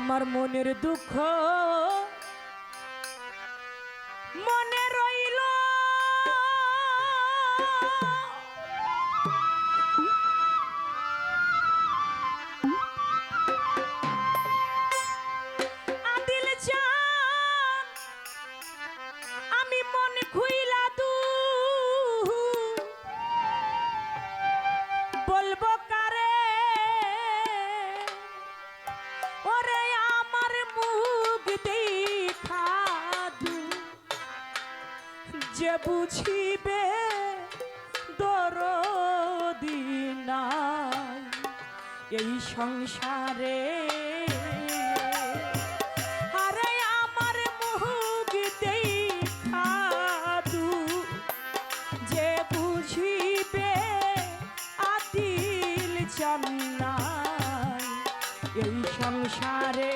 আমার মনের দুঃখ মনে রইল। যে বুঝিবে দরদিনা এই সংসারে। আরে আমার খাদু বুঝিবে এই সংসারে।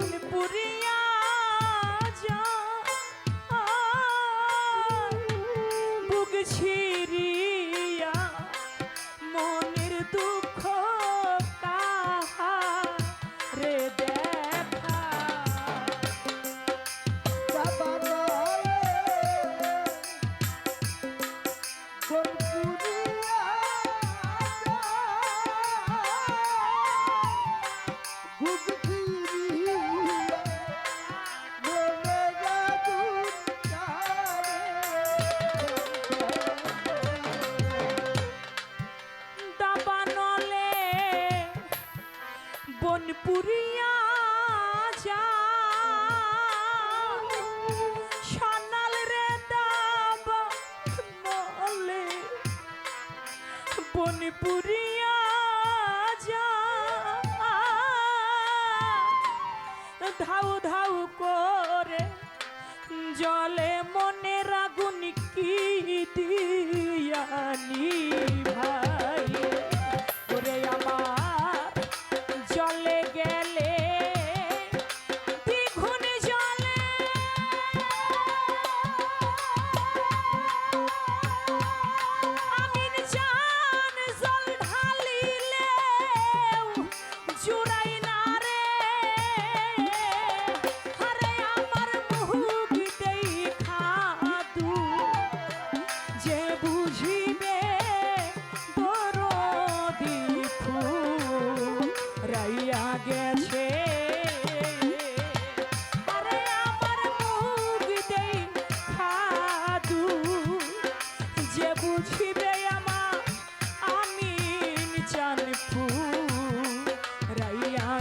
মন পুরী ধাউ ধাউ করে জলে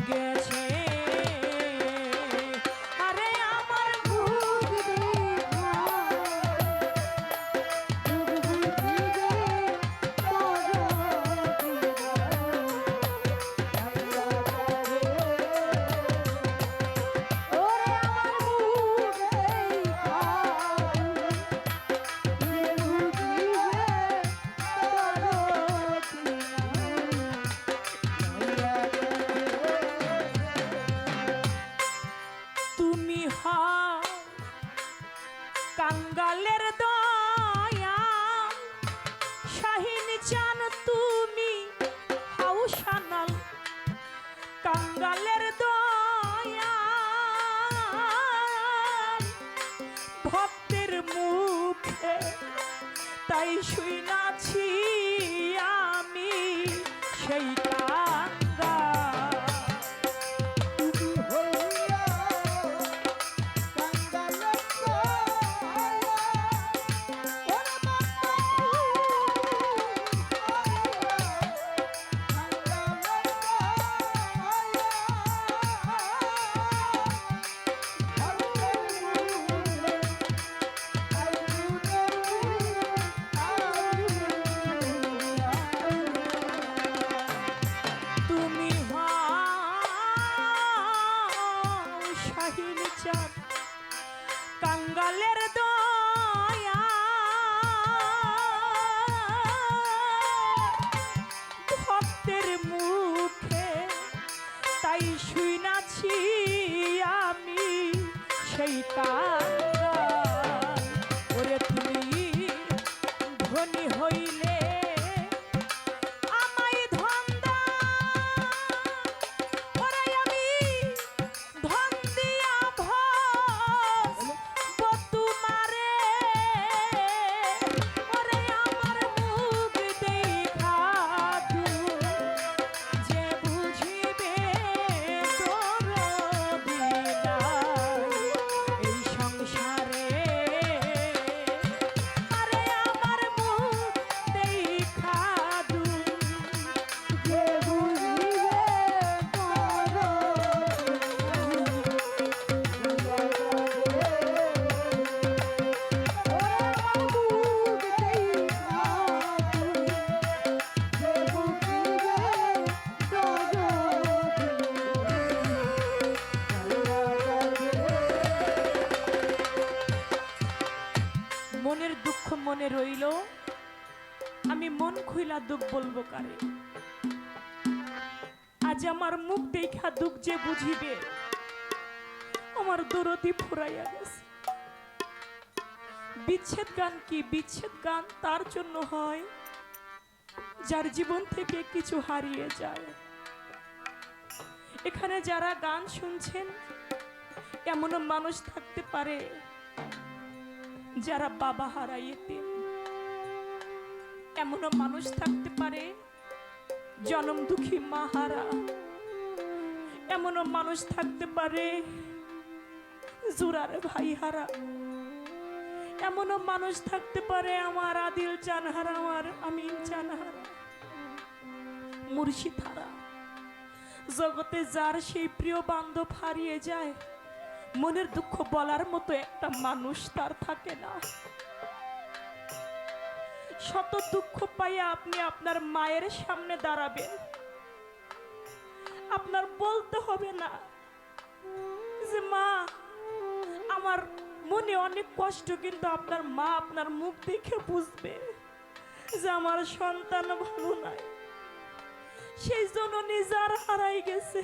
গেছে। জান তুমি? হাউসানাল কাঙ্গালের দো সেই দুঃখ বলব কারে? আজ আমার মুখ দেখা দুঃখ যে বুঝিবে, আমার দরদি ফুরাইয়া গেছে। বিচ্ছেদ গান কি বিচ্ছেদ গান? তার জন্য হয়, যার জীবন থেকে কিছু হারিয়ে যায়। এখানে যারা গান শুনছেন, এমনও মানুষ থাকতে পারে, যারা বাবা হারাইতে এমনও মানুষ থাকতে পারে? জনম দুঃখী মাহারা। এমনও মানুষ থাকতে পারে? জুরার ভাই হারা এমনও মানুষ থাকতে পারে আমার আদিল চান হারা আমার আমিন চান হারা মুর্শিদ হারা জগতে যার সেই প্রিয় বান্ধব হারিয়ে যায়, মনের দুঃখ বলার মতো একটা মানুষ তার থাকে না। শত দুঃখ পাইয়া আপনি আপনার মায়ের সামনে দাঁড়াবেন। আপনার বলতে হবে না যে, মা, আমার মনে অনেক কষ্ট, কিন্তু আপনার মা আপনার মুখ দেখে বুঝবে যে আমার সন্তান ভালো নাই। সেই জন্য নিজার হারাই গেছে।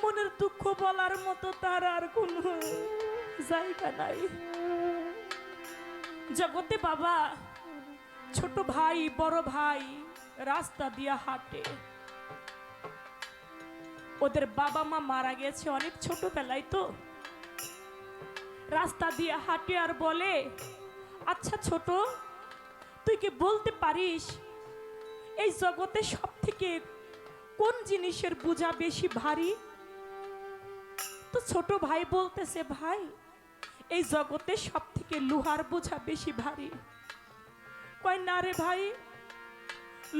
মনের দুঃখ বলার মতো তার আর কোনো জায়গা নাই। জগতে বাবা ছোট ভাই, বড় ভাই, রাস্তা দিয়া হাঁটে। ওদের বাবা মা মারা গেছে অনেক ছোটবেলায় তো। রাস্তা দিয়ে হাঁটে আর বলে আচ্ছা ছোট, তুই কি বলতে পারিস? এই জগতে সব থেকে কোন জিনিসের বোঝা বেশি ভারী? তো ছোট ভাই বলতেছে, ভাই, এই জগতে সব থেকে লোহার বোঝা বেশি ভারী। কয়, না রে ভাই,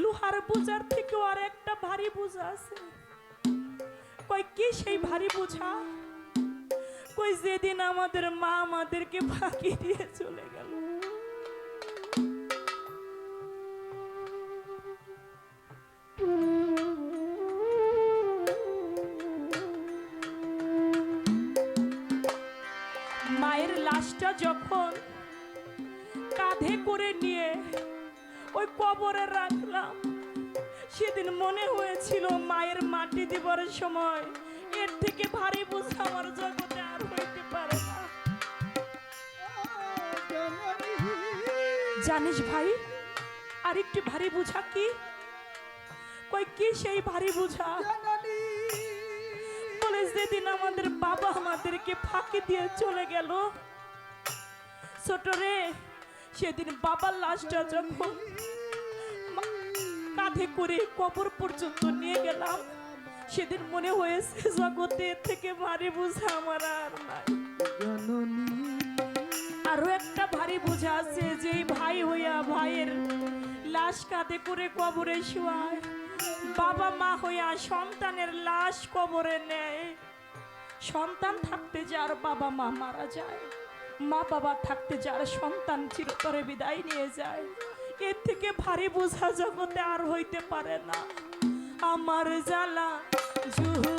লোহার বোঝার থেকেও আর একটা ভারী বোঝা আছে। কয়, কি সেই ভারী বোঝা? কই যেদিন আমাদের মা আমাদেরকে ফাঁকি দিয়ে চলে গেল। মায়ের লাশটা যখন কাঁধে করে নিয়ে ওই কবরে রাখলাম। সেদিন মনে হয়েছিল মায়ের মাটি দিবার সময়। এর থেকে ভারী বোঝা আমার জগতে আর হইতে পারে জানিস ভাই, আরেকটি ভারী বোঝা কি? কই, কি সেই ভারী বোঝা? বলে যেদিন আমাদের বাবা আমাদেরকে ফাঁকি দিয়ে চলে গেল। ছোট রে সেদিন বাবার লাশটা যখন কাঁধে করে কবর পর্যন্ত নিয়ে গেলাম, সেদিন মনে হয়েছে জগতে থেকে ভারী বোঝা আমার আর নাই। আরও একটা ভারী বোঝা আছে যে ভাই হইয়া ভাইয়ের লাশ কাঁধে করে কবরে শোয়ায়, বাবা মা হইয়া সন্তানের লাশ কবরে নেয়। সন্তান থাকতে যার বাবা মা মারা যায়। মা বাবা থাকতে যার সন্তান চিরতরে বিদায় নিয়ে যায়। এর থেকে ভারী বোঝা জগতে আর হইতে পারে না। আমার জ্বালা জুহু